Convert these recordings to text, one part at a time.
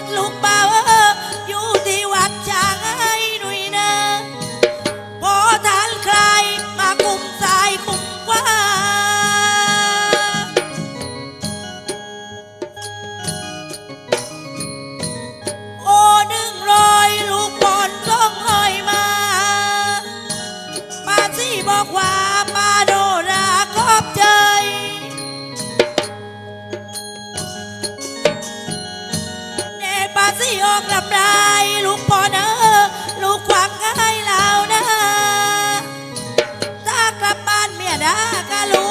mất lúc ต้องทำร้ายลูกพ่อเนอลูกควักให้เรานะถ้ากลับบ้านเมียด่าก็รู้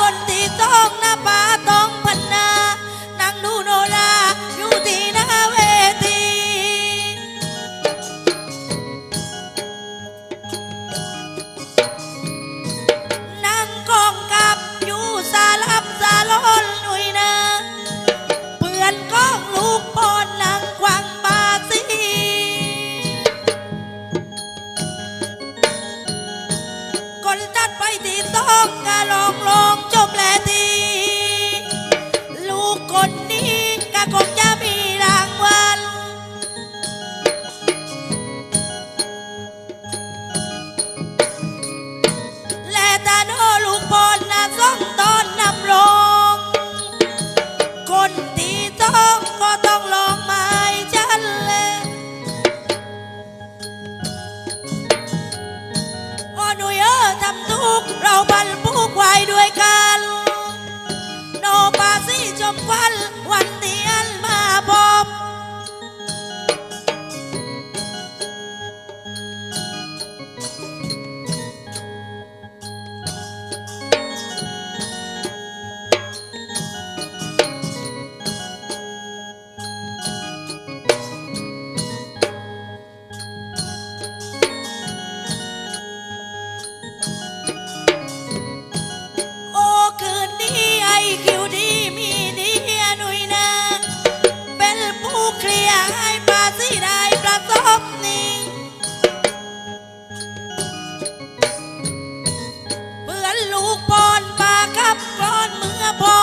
คนที่ต้องหน้าป่าต้อง boy.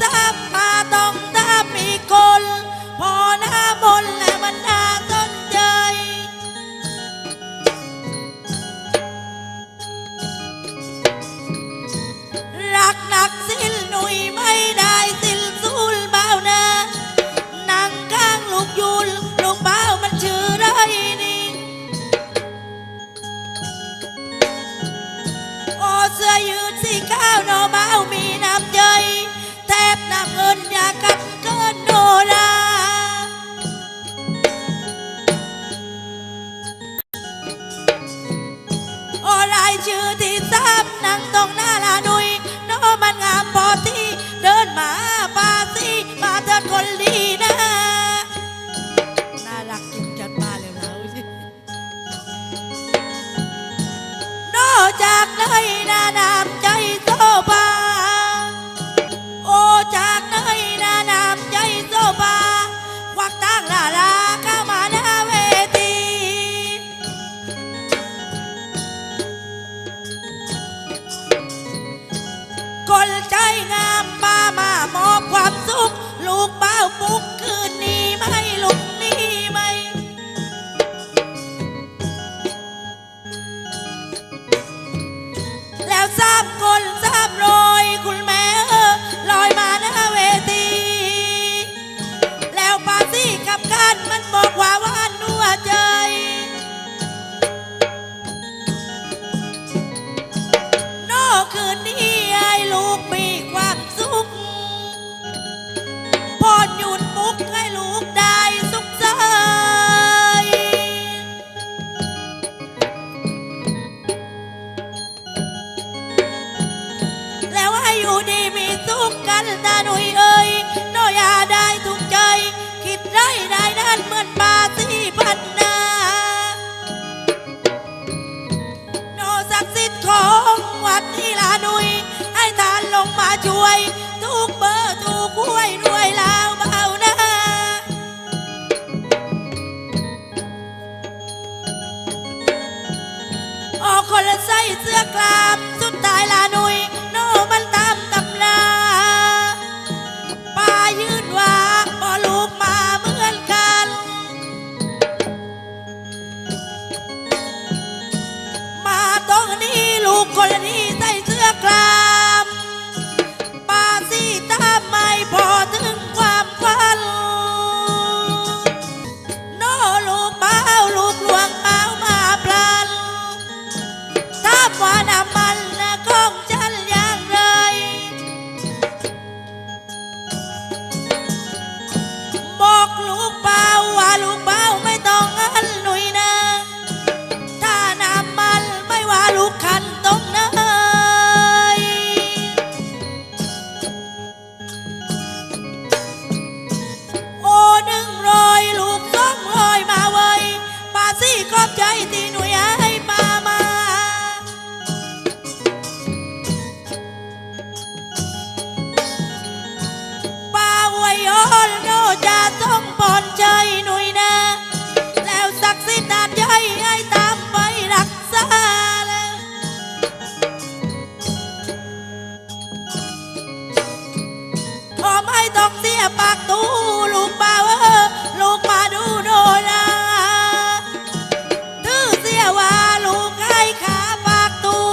Stop. ของวัดที่ลานุย ให้ทานลงมาช่วย ทุกเบอร์ทุกห้วยรวยแล้วเบานะออกคนละใส่เสื้อกลาม ต้อเสียปากตู้ลูกป่าเออลูกป่าดูโดนาตื้อเสียว่าลูกไก่ขาปากตู้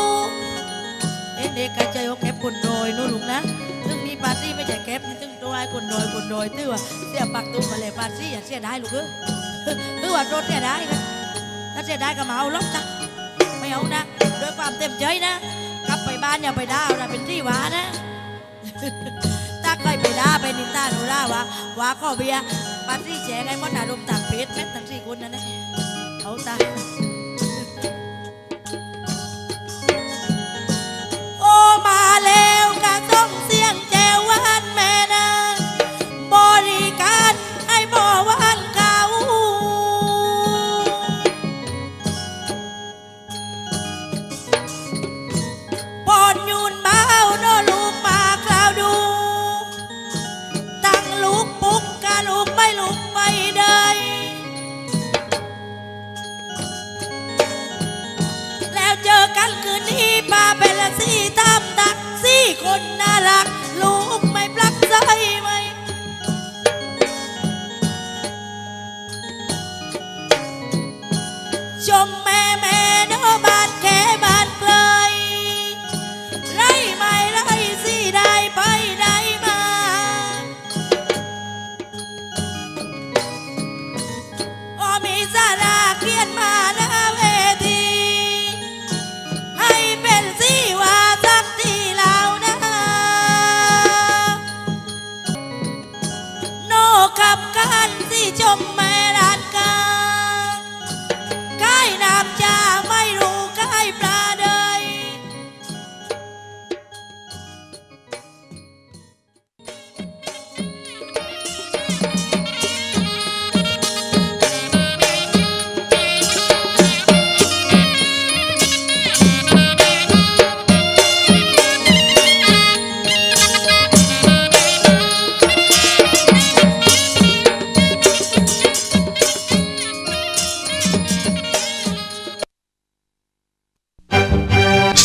เอ็นเด็กกระจโอกแคบคนโดยนู้ลุงนะซึ่งมีปาร์ตี้ไม่ใช่แคบซึ่งตัวไอ้คนโดยคนโดยตื้อเสียปากตู้มาเลยปาร์ตี้อย่าเสียได้ลูกเออตื้อว่าโดนเสียได้กันถ้าเสียได้ก็มาเอาล็อกนะไม่เอานะด้วยความเต็มใจนะกลับไปบ้านอย่าไปด่าราเป็นที่หวานะ ก็ไปด่าไปนินตาหนูด่าวะวะข้อเบียปาร์ตี้แฉไงก็ด่าลมตากเพชรแม่ตั้งสี่คนนั่นเองเอาตา นนี้ปาเป็นละสี่ตามตักสี่คนน่ารัก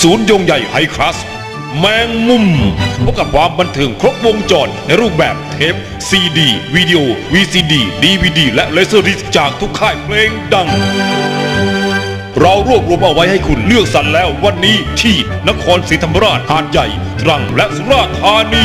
ศูนย์ยงใหญ่ไฮคลาสแมงมุมพบกับความบันเทิงครบวงจรในรูปแบบเทป ซีดีวิดีโอ VCD DVD และเลเซอร์ดิสจากทุกค่ายเพลงดัง เรารวบรวมเอาไว้ให้คุณเลือกสรรแล้ววันนี้ที่นครศรีธรรมราชหาดใหญ่ ตรังและสุราษฎร์ธานี